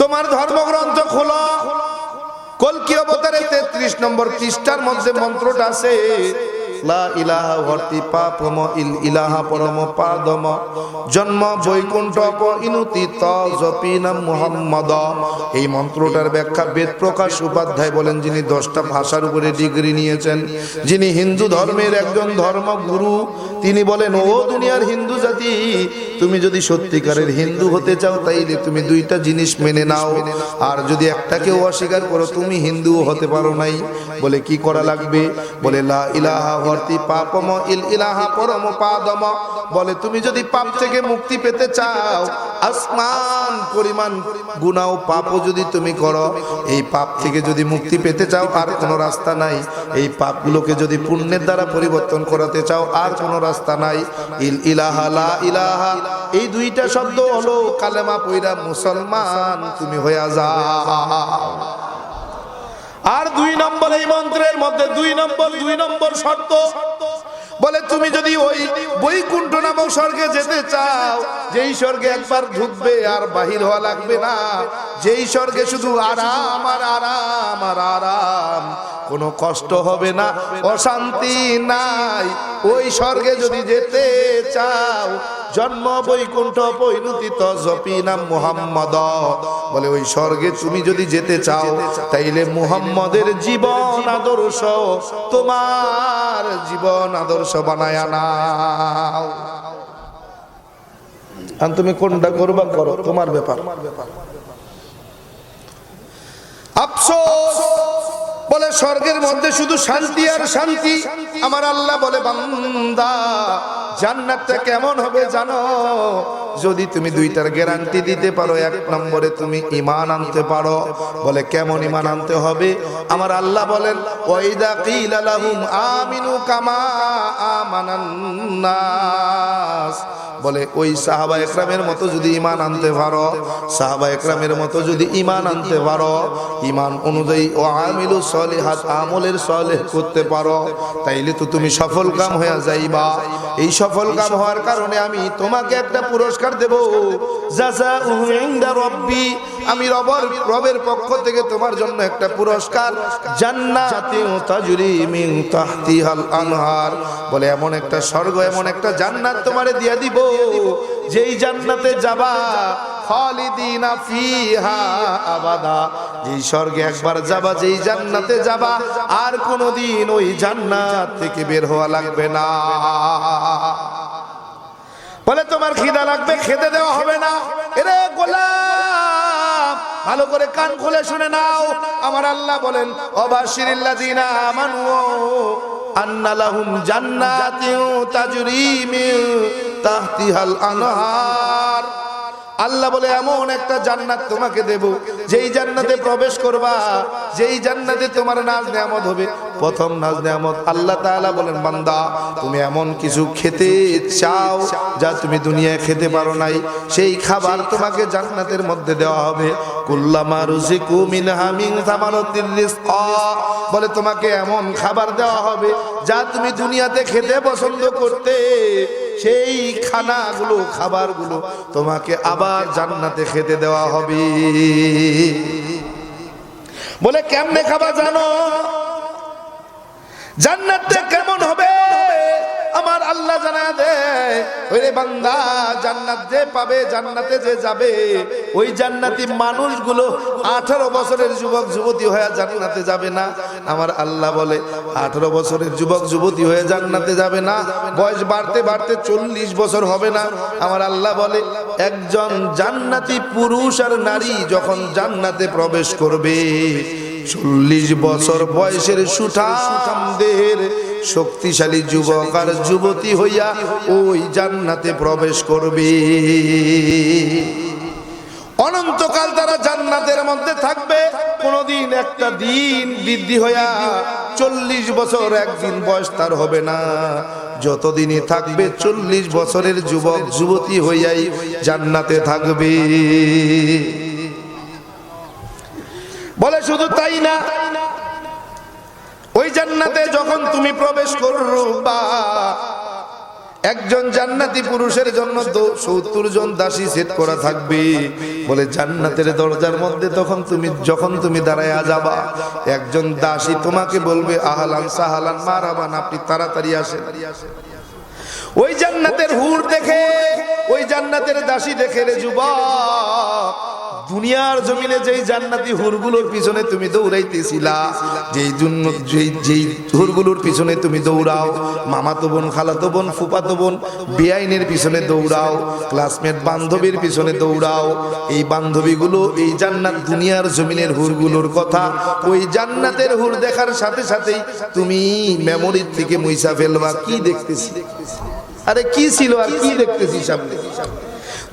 তোমার ধর্মগ্রন্থ খোলো। কলকি অবতারে তেত্রিশ নম্বর পৃষ্ঠার মধ্যে মন্ত্রটা আছে লা ইলাহা ভর্তি পাপম ইল ইলাহা পরম পাদম। জন্ম বৈকুণ্ঠ প এই মন্ত্রটার ব্যাখ্যা বেদ প্রকাশ উপাধ্যায় বলেন যিনি দশটা ভাষার উপরে ডিগ্রি নিয়েছেন। যিনি হিন্দু ধর্মের একজন ধর্মগুরু তিনি বলেন, ও দুনিয়ার হিন্দু জাতি, তুমি যদি সত্যিকারের হিন্দু হতে চাও তাইলে তুমি দুইটা জিনিস মেনে নাও। আর যদি একটাকেও অস্বীকার করো, তুমি হিন্দু হতে পারো নাই। বলে কি করা লাগবে? বলে, লা ইলাহা ভর্তি পাপম, ইল ইলাহা পরম পাদম বলে, তুমি যদি পাপ থেকে মুক্তি পেতে চাও, আসমান পরিমাণ গুনাহ পাপও যদি তুমি করো, এই পাপ থেকে যদি মুক্তি পেতে চাও, আর কোনো রাস্তা নাই। এই পাপগুলোকে যদি পুণ্যের দ্বারা পরিবর্তন করাতে চাও, আর কোনো রাস্তা নাই। ইল ইলাহা, লা ইলাহা। এই দুইটা শব্দ হলো, কালেমা পইরা মুসলমান তুমি হইয়া যাও। আর দুই নম্বর এই মন্ত্রের মধ্যে দুই নম্বর দুই নম্বর শর্ত। বলে, তুমি যদি ওই বৈকুণ্ঠ নামক স্বর্গে যেতে চাও, যেই স্বর্গে একবার ঢুকবে আর বাহির হওয়া লাগবে না, যেই স্বর্গে শুধু আরাম আর আরাম আর আরাম কোনো কষ্ট হবে না, অশান্তি নাই। ওই স্বর্গে যদি যেতে চাও, জন্ম বৈকুণ্ঠ পরিণতিত জপি নাম মুহাম্মদ। বলে ওই স্বর্গে তুমি যদি যেতে চাও, তাইলে মুহাম্মদের জীবন আদর্শ, তোমার জীবন আদর্শ বানায় নাও। আর তুমি কোনটা করবা? করো, তোমার ব্যাপার। আফসোস! স্বর্গের মধ্যে শুধু শান্তি আর শান্তি। আমার আল্লাহ বলে, বান্দা, জান্নাতটা কেমন হবে জানো? যদি তুমি দুইটার গ্যারান্টি দিতে পারো, এক নম্বরে তুমি ইমান আনতে পারো। বলে, কেমন ইমান আনতে হবে? আমার আল্লাহ বলেন, ওয়াইদা কিলা লাহুম আমিনু কামা আমানান নাস। বলে, ওই সাহাবা একরামের মতো যদি ইমান আনতে পারো, সাহাবা একরামের মতো যদি ইমান আনতে পারো ইমান অনুযায়ী ও আমিলু সলিহাত, আমলের সলে করতে পারো, তাইলে তো তুমি সফল কাম হয়ে যাইবা। এই সফল কাম হওয়ার কারণে আমি তোমাকে একটা পুরস্কার দেব। জাজা উহিন্দা রব্বি আমি রবর, রবের পক্ষ থেকে তোমার জন্য একটা পুরস্কার। তাজরি আনহার। বলে এমন একটা স্বর্গ, এমন একটা জান্নাত তোমারে দিয়া দিব, যেই জান্নাতে যাবা। যেই স্বর্গে একবার যাবা, যেই জান্নাতে যাবা, আর কোনোদিন ওই জান্নাত থেকে বের হওয়া লাগবে না। বলে, তোমার খিদা লাগবে, খেতে দেওয়া হবে না। এরে গোলাম, ভালো করে কান খুলে শুনে নাও। আমার আল্লাহ বলেন, অবাশিরিল্লাযিনা আমানু আন্না লাহুম জান্নাতিউ তাজরি মিন তাহতিহাল আনহার। আল্লাহ বলে, এমন একটা জান্নাত তোমাকে দেব, যেই জান্নাতে প্রবেশ করবা, যেই জান্নাতে তোমার নাজ নেয়ামত হবে। প্রথম নাজ নেয়ামত, আল্লাহ তাআলা বলেন, বান্দা, তুমি এমন কিছু খেতে চাও যা তুমি দুনিয়ায় খেতে পারো নাই। সেই খাবার তোমাকে জান্নাতের মধ্যে দেওয়া হবে। কুল্লামা রুজিকু মিন সামারাতির রিজকা। বলে, তোমাকে এমন খাবার দেওয়া হবে যা তুমি দুনিয়াতে খেতে পছন্দ করতে। সেই খানাগুলো খাবারগুলো তোমাকে আবার জান্নাতে খেতে দেওয়া হবে। বলে, কেমনে খাবার জানো? জান্নাতে কেমন হবে? আমার আল্লাহ জানা দেয় ওরে বান্দা, জান্নাত যে পাবে, জান্নাতে যে যাবে, ওই জান্নাতি মানুষগুলো আঠারো বছরের যুবক, যুবতী হয়ে জান্নাতে যাবে না। আমার আল্লাহ বলে, আঠারো বছরের যুবক, যুবতী হয়ে জান্নাতে যাবে না। বয়স বাড়তে বাড়তে চল্লিশ বছর হবে না। আমার আল্লাহ বলে, একজন জান্নাতি পুরুষ আর নারী যখন জান্নাতে প্রবেশ করবে, চল্লিশ বছর বয়সের সুঠাম দেহের শক্তিশালী যুবক আর যুবতী হইয়া ওই জান্নাতে প্রবেশ করবে। অনন্তকাল তারা জান্নাতের মধ্যে থাকবে। কোনদিন একটা দিন বৃদ্ধি হইয়া চল্লিশ বছর একদিন বয়স তার হবে না। যতদিনই থাকবে চল্লিশ বছরের যুবক, যুবতী হইয়াই জান্নাতে থাকবে। বলে শুধু তাই না ওই জান্নাতে যখন তুমি প্রবেশ করবা, একজন জান্নাতি পুরুষের জন্য সত্তর জন দাসী সেট করা থাকবে। বলে জান্নাতের দরজার মধ্যে তখন তুমি, যখন তুমি দাঁড়ায় যাবা, একজন দাসী তোমাকে বলবে, আহালান সাহালান, মারাবান, আপনি তাড়াতাড়ি আসেন। ওই জান্নাতের হুর দেখে, ওই জান্নাতের দাসী দেখে রে যুবক দুনিয়ার জমিনে যেই জান্নাতি হুরগুলোর পিছনে তুমি দৌড়াইতেছিলা, যেই জন্য যেই যেই হুরগুলোর পিছনে তুমি দৌড়াও, মামাতো বোন, খালাতো বোন, ফুপাতো বোন, বেআইনের পিছনে দৌড়াও, ক্লাসমেট, বান্ধবীর পিছনে দৌড়াও, এই বান্ধবীগুলো এই জান্নাত দুনিয়ার জমিনের হুরগুলোর কথা, ওই জান্নাতের হুর দেখার সাথে সাথেই তুমি মেমোরির থেকে মুইসা ফেলবা, কি দেখতেছি? আরে কি ছিল আর কি দেখতেছি সামনে?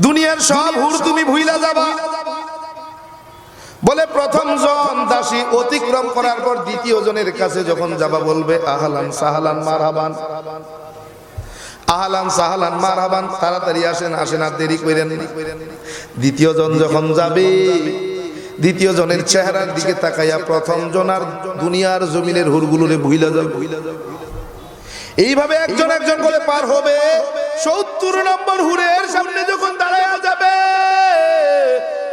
দুনিয়ার সব হুর তুমি ভুইলা যাবা। বলে প্রথম জন দাসী অতিক্রম করার পর দ্বিতীয় জনের কাছে যখন যাবা বলবে, আহলান সাহালান মারহাবান। আহলান সাহালান মারহাবান। তাড়াতাড়ি আসেন আসেন আর দেরি করেন। দ্বিতীয় জন যখন যাবে, দ্বিতীয় জনের চেহারার দিকে তাকাইয়া প্রথম জন আর দুনিয়ার জমিনের হুরগুলোরে ভুইলা যাবে। এইভাবে একজন একজন করে পার হবে। সত্তর নম্বর হুরের সামনে যখন দাঁড়ায় যাবে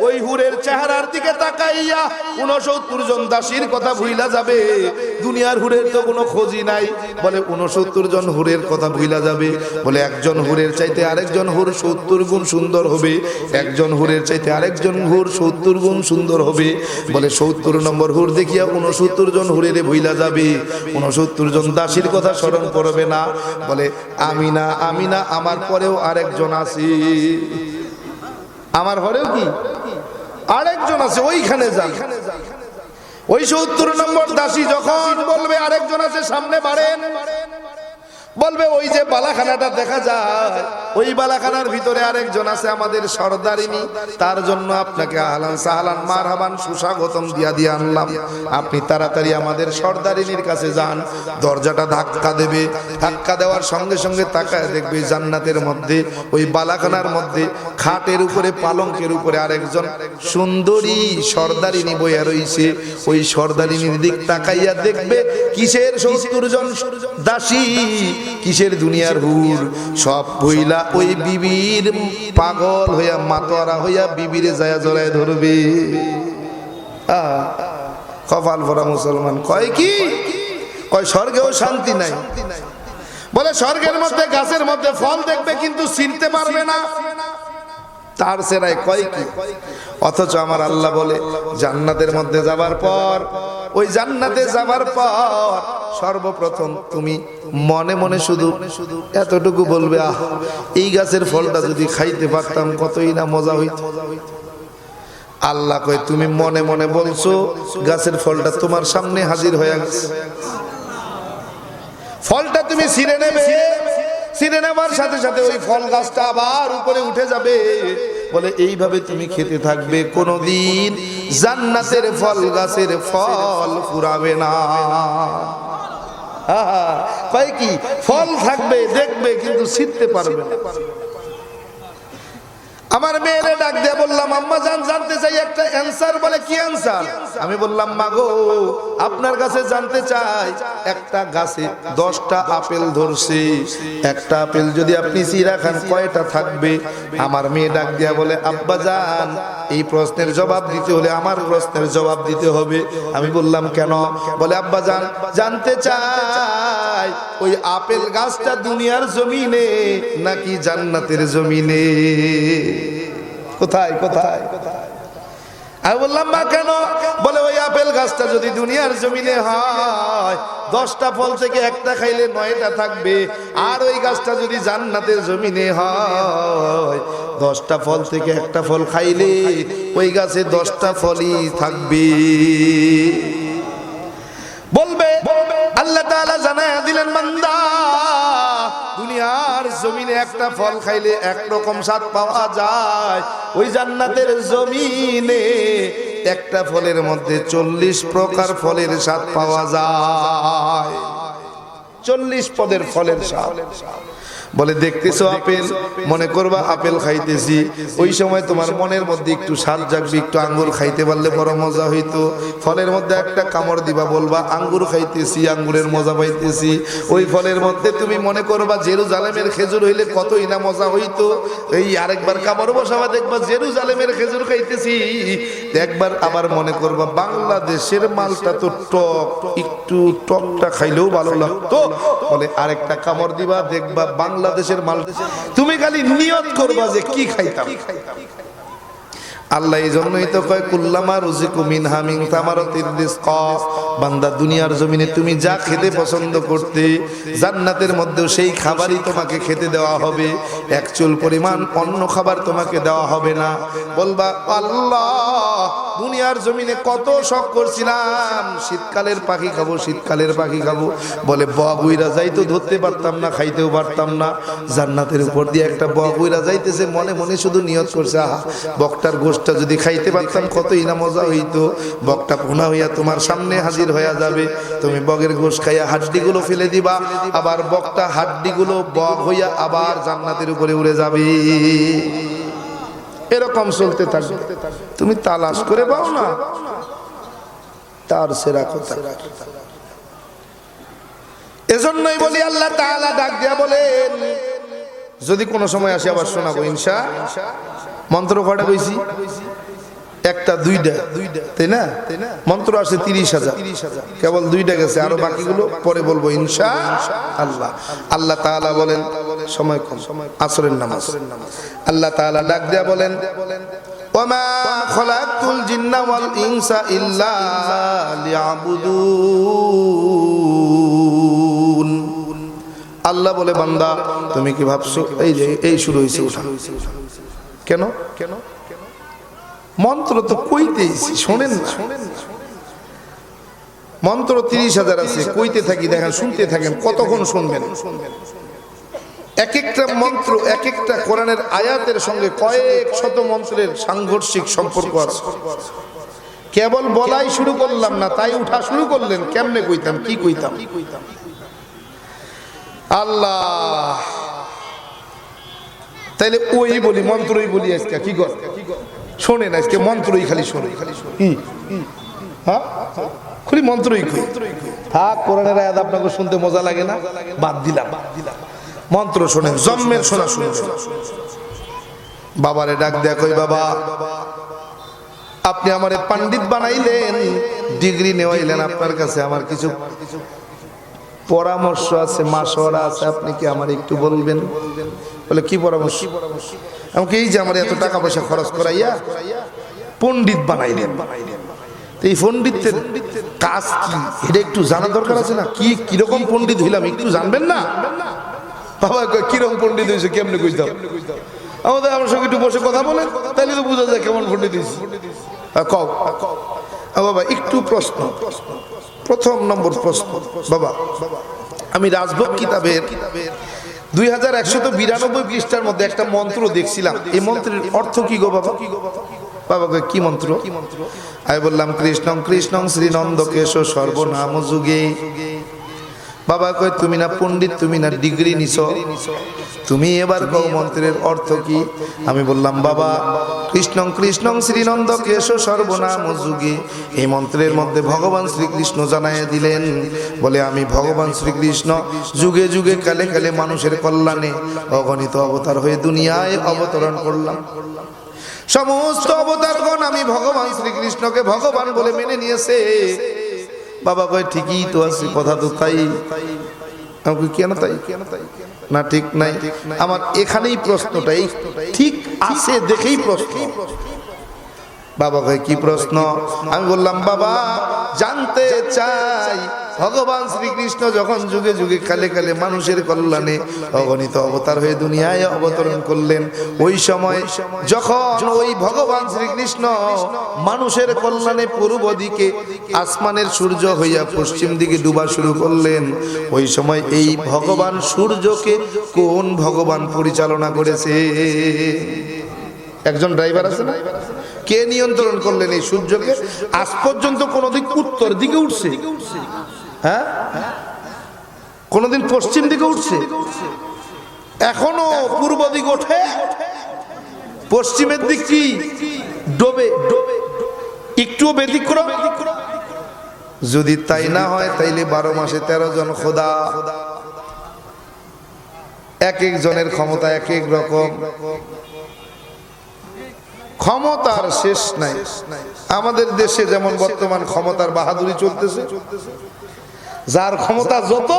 ওই হুরের চেহারার দিকে তাকাইয়া উনসত্তর জন দাসীর কথা ভুইলা যাবে। দুনিয়ার হুরের তো কোনো খোঁজই নাই। বলে উনসত্তর জন হুরের কথা ভুইলা যাবে। বলে একজন হুরের চাইতে আরেকজন হুর সত্তর গুণ সুন্দর হবে। একজন হুরের চাইতে আরেকজন হুর সত্তর গুণ সুন্দর হবে। বলে সত্তর নম্বর হুর দেখিয়া উনসত্তর জন হুরের ভুইলা যাবে। উনসত্তর জন দাসীর কথা স্মরণ করবে না। বলে আমি না আমি না আমার পরেও আরেকজন আছি। আমার হরেও কি? আরেকজন আছে ওইখানে যান। ওই সত্তর নম্বর দাসী যখন বলবে আরেকজন আছে সামনে বাড়েন। বলবে, ওই যে বালাখানাটা দেখা যায়, ওই বালাখানার ভিতরে আরেকজন আছে আমাদের সর্দারিনী। তার জন্য আপনাকে আহলান সাহলান, মারহাবান, সুস্বাগতম দিয়া দিয়ে আনলাম। আপনি তাড়াতাড়ি আমাদের সর্দারিনীর কাছে যান, দরজাটা ধাক্কা দেবে। ধাক্কা দেওয়ার সঙ্গে সঙ্গে তাকায় দেখবে জান্নাতের মধ্যে, ওই বালাখানার মধ্যে খাটের উপরে, পালঙ্কের উপরে আরেকজন সুন্দরী সর্দারিনী বইয়া রইছে। ওই সর্দারিনীর দিক তাকাইয়া দেখবে, কিসের সত্তর জন দাসী কিসের দুনিয়ার হুর? সব বইলা ওই বিবির পাগল হইয়া, মাতোয়ারা হইয়া বিবিরে যায় জড়ায় ধরবে। কপাল ভরা মুসলমান। কয় কি? কয়, স্বর্গেও শান্তি নাই। বলে, স্বর্গের মধ্যে, গাছের মধ্যে ফল দেখবে, কিন্তু চিনতে পারবে না। তার সেরাই কয় কি? অথচ আমার আল্লাহ বলে, জান্নাতের মধ্যে যাবার পর ওই জান্নাতে যাবার পর সর্বপ্রথম তুমি মনে মনে শুধু এতটুকু বলবে, আহ, এই গাছের ফলটা যদি খাইতে পারতাম, কতই না মজা হইত। আল্লাহ কয়, তুমি মনে মনে বলছো, গাছের ফলটা তোমার সামনে হাজির হয়ে গেছে। ফলটা তুমি ছিঁড়ে নেবে। ছিঁড়ে নেবার সাথে সাথে ওই ফল গাছটা আবার উপরে উঠে যাবে। বলে, এইভাবে তুমি খেতে থাকবে কোনোদিন। জান্নাতের ফল, গাছের ফল ফুরাবে না। কয় কি? ফল থাকবে, দেখবে, কিন্তু ছিঁড়তে পারবে না। আমার মেয়েরে ডাক দিয়ে বললাম, আম্মা জান, জানতে চাই একটা অ্যান্সার বলে, কি অ্যান্সার আমি বললাম মা গো আপনার কাছে জানতে চাই, একটা গাছে দশটা আপেল ধরছে। একটা আপেল যদি আপনি চিরা খান কয়টা থাকবে? আমার মেয়ে ডাক দিয়া বলে, আব্বা জান, এই প্রশ্নের জবাব দিতে হলে আমার প্রশ্নের জবাব দিতে হবে। আমি বললাম, কেন? বলে, আব্বা জান, জানতে চাই ওই আপেল গাছটা দুনিয়ার জমিনে, নাকি জান্নাতের জমিনে? কোথায় কোথায়? আমি বললাম, মা, কেন? বলে, ওই আপেল গাছটা যদি দুনিয়ার জমিনে হয়, দশটা ফল থেকে একটা খাইলে নয়টা থাকবে, আর ওই গাছটা যদি জান্নাতের জমিনে হয়, দশটা ফল থেকে একটা ফল খাইলে ওই গাছে দশটা ফলই থাকবে। বলবে, আল্লাহ একটা ফল খাইলে একরকম স্বাদ পাওয়া যায়। ওই জান্নাতের জমিনে একটা ফলের মধ্যে চল্লিশ প্রকার ফলের স্বাদ পাওয়া যায়। চল্লিশ পদের ফলের স্বাদ। বলে দেখতেছো আপেল? মনে করবা আপেল খাইতেছি। ওই সময় তোমার মনের মধ্যে একটু স্বাদ জাগবে একটু আঙ্গুর খাইতে পারলে বড় মজা হইতো। ফলের মধ্যে একটা কামড় দিবা বলবা আঙ্গুর খাইতেছি আঙ্গুরের মজা পাইতেছি। ওই ফলের মধ্যে তুমি মনে করবা জেরুজালেমের খেজুর হইলে কতই না মজা হইতো। এই আরেকবার কামড় বসাবা দেখবা জেরুজালেমের খেজুর খাইতেছি। একবার আবার মনে করব, বাংলাদেশের মালটা তো টক, একটু টকটা খাইলেও ভালো লাগতো। বলে, আরেকটা কামড় দিবা, দেখবা বাংলাদেশের মাল। তুমি খালি নিয়ত করবা যে কি খাইতাম। আল্লাহ এই জন্যই তো কয়, কুল্লামা রুজিকু মিন হামিং তামারাতির রিজক। বান্দা দুনিয়ার জমিনে তুমি যা খেতে পছন্দ করতে, জান্নাতের মধ্যেও সেই খাবারই তোমাকে খেতে দেওয়া হবে। এক চুল পরিমাণ অন্য খাবার তোমাকে দেওয়া হবে না। বলবা, আল্লাহ, দুনিয়ার জমিনে কত শখ করছিলাম। শীতকালের পাখি খাব, শীতকালের পাখি খাব। বলে বগুইরা যাইতো ধরতে পারতাম না, খাইতেও পারতাম না। জান্নাতের উপর দিয়ে একটা বগুইরা যাইতেছে, মনে মনে শুধু নিয়ত করছে, আহা, বকটার গোষ্ঠটা যদি খাইতে পারতাম, কতই না মজা হইতো। বকটা পোনা হইয়া তোমার সামনে হাজির হইয়া যাবে। তুমি বগের গোশ খাইয়া হাড্ডিগুলো ফেলে দিবা। আবার বকটা হাড্ডিগুলো বক হইয়া আবার জান্নাতের উপরে উড়ে যাবে। এরকম চলতে থাকবে। তুমি তালাশ করে পাও না। তার সেরা কথা। এজন্যই বলি, আল্লাহ তাআলা ডাক দিয়া বলেন যদি কোনো সময় আসে আবার শোনাবো, ইনশা। মন্ত্র কটা কইছি? একটা, দুইটা। তাই না? মন্ত্র আসে তিরিশ হাজার। কেবল দুইটা গেছে, আরও বাকিগুলো পরে বলব, ইনশা আল্লাহ। আল্লাহ তাআলা বলেন, সময় কম, আসরের নামাজ। আল্লাহ তাআলা ডাক দেয়া বলেন, ওমা খলাকুল জিন্না ইনসা ইল্লা লিয়াবুদুন আল্লাহ বলে, বান্দা, তুমি কি ভাবছ, এই যে, এই শুরু হয়েছে ওঠা কেন কেন? মন্ত্র তো কইতেইছি, শোনেন না। মন্ত্র তিরিশ হাজার আছে, কইতে থাকি, দেখেন, শুনতে থাকেন, কতক্ষণ শুনবেন? এক একটা মন্ত্র, এক একটা কোরআনের আয়াতের সঙ্গে কয়েক শত মন্ত্রের সাংঘর্ষিক সম্পর্ক আছে। কেবল বলাই শুরু করলাম না, তাই উঠা শুরু করলেন, কেমনে কইতাম, কি কইতাম? আল্লাহ। তাইলে ওই বলি মন্ত্রই বলি আজকে, কি কর শোনেন আজকে মন্ত্রই খালি শোনে। কি হ্যাঁ? খালি মন্ত্রই কই থাক, কোরআনের আয়াত আপনাকে শুনতে মজা লাগে না? বাদ দিলাম। মন্ত্র শোনেন জন্মের শোনা শুনে বাবারে ডাক দেয়া কই বাবা? আপনি আমারে পাণ্ডিত বানাইলেন, ডিগ্রি নেওয়াইলেন আপনার কাছে, আমার কিছু পরামর্শ আছে মাসরা আছে আপনি কি আমার একটু বলবেন? বলে কি পরামর্শ? আমাকে এই যে আমার এত টাকা পয়সা খরচ করাইয়া পণ্ডিত বানাইলেন। তো এই পণ্ডিতের কাজ কি? এটা একটু জানা দরকার আছে না? কি কীরকম পণ্ডিত হইলাম একটু জানবেন না? বাবা কীরকম পণ্ডিত হয়েছে কেমনে কইতাম আমাদের আমার সঙ্গে একটু বসে কথা বলেন তাহলে তো বোঝা যায় কেমন পণ্ডিত হয়েছে হ্যাঁ, আ, বাবা একটু প্রশ্ন প্রশ্ন। প্রথম নম্বর প্রশ্ন। বাবা, আমি রাজভোগ কিতাবের দুই হাজার একশো তো বিরানব্বই পৃষ্ঠার মধ্যে একটা মন্ত্র দেখছিলাম। এই মন্ত্রের অর্থ কি গো বাবা? বাবা মন্ত্র কি মন্ত্র? আমি বললাম, কৃষ্ণং কৃষ্ণং শ্রীনন্দ কেশ সর্বনাম যুগে। বাবা কয়, তুমি না পণ্ডিত, তুমি না ডিগ্রি নিছ। তুমি এবার কও, মন্ত্রের অর্থ কি? আমি বললাম, বাবা, কৃষ্ণং কৃষ্ণং শ্রীনন্দ কেশ সর্বনাম যুগে এই মন্ত্রের মধ্যে ভগবান শ্রীকৃষ্ণ জানাইয়া দিলেন, বলে, আমি ভগবান শ্রীকৃষ্ণ, যুগে যুগে কালে কালে মানুষের কল্যাণে অগণিত অবতার হয়ে দুনিয়ায় অবতরণ করলাম। সমস্ত অবতারগণ আমি ভগবান শ্রীকৃষ্ণকে ভগবান বলে মেনে নিয়েছে। বাবা কয়, ঠিকই তো আছি, কথা তো তাই। আমাকে কেন তাই কেন তাই? না, ঠিক নাই। আমার এখানেই প্রশ্নটাই, ঠিক আছে দেখেই প্রশ্ন। বাবা কয়, কি প্রশ্ন? আমি বললাম, বাবা, জানতে চাই ভগবান শ্রীকৃষ্ণ যখন যুগে যুগে কালে কালে মানুষের কল্যাণে অগণিত অবতার হয়ে দুনিয়ায় অবতরণ করলেন, ওই সময় যখন ওই ভগবান শ্রীকৃষ্ণ মানুষের কল্যাণে পূর্ব দিকে আসমানের সূর্য হইয়া পশ্চিম দিকে ডুবা শুরু করলেন, ওই সময় এই ভগবান সূর্যকে কোন ভগবান পরিচালনা করেছে? একজন ড্রাইভার আছে না? কে নিয়ন্ত্রণ করলেন এই সূর্যকে? আজ পর্যন্ত কোনোদিন উত্তর দিকে উঠছে। হ্যাঁ? কোনোদিন পশ্চিম দিকে উঠছে। এখনও পূর্ব দিক ওঠে। পশ্চিমের দিক কি? ডোবে। একটুও ব্যতিক্রম। যদি তাই না হয়, তাইলে বারো মাসে তেরো জন খোদা। এক এক জনের ক্ষমতা এক এক রকম। ক্ষমতার শেষ নাই। আমাদের দেশে যেমন বর্তমান ক্ষমতার বাহাদুরি চলতেছে চলতেছে যার ক্ষমতা যত,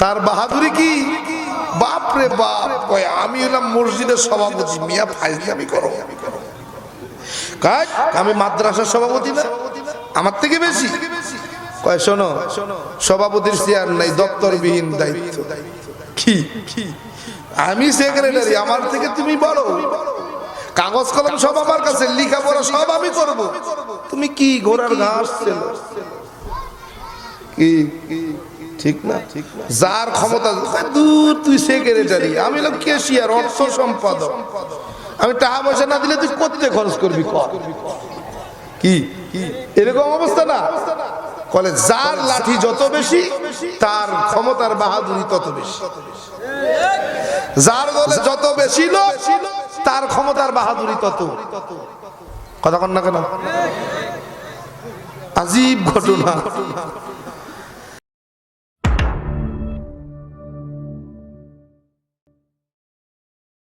তার বাহাদুরি কি? বাপরে বাপ, কয়, আমি হলাম মসজিদের সভাপতি, মিয়া ফাইজলি আমি করো। কাজ আমি মাদ্রাসার সভাপতি না? আমার থেকে বেশি। কয়, শোনো, সভাপতির চেয়ার নাই, দপ্তরবিহীন দায়িত্ব। কি? আমি সেক্রেটারি আমার থেকে তুমি বলো কাগজ কলম সব আমার কাছে লেখাপড়া সব আমি করব। তুমি কি ঘোড়ার ঘাস ছিল কি? ঠিক না যার ক্ষমতা দূর তুই সেক্রেটারি আমি লোক কেশিয়ার অর্থ সম্পাদক। আমি টাকা পয়সা না দিলে তুই করতে খরচ করবি কর। কি? এরকম অবস্থা না? কলে যার লাঠি যত বেশি তার ক্ষমতার বাহাদুরি তত বেশি। যার দলে যত বেশি লোক তার ক্ষমতার বাহাদুরি তত। কথা কন না কেন? আজীব ঘটনা।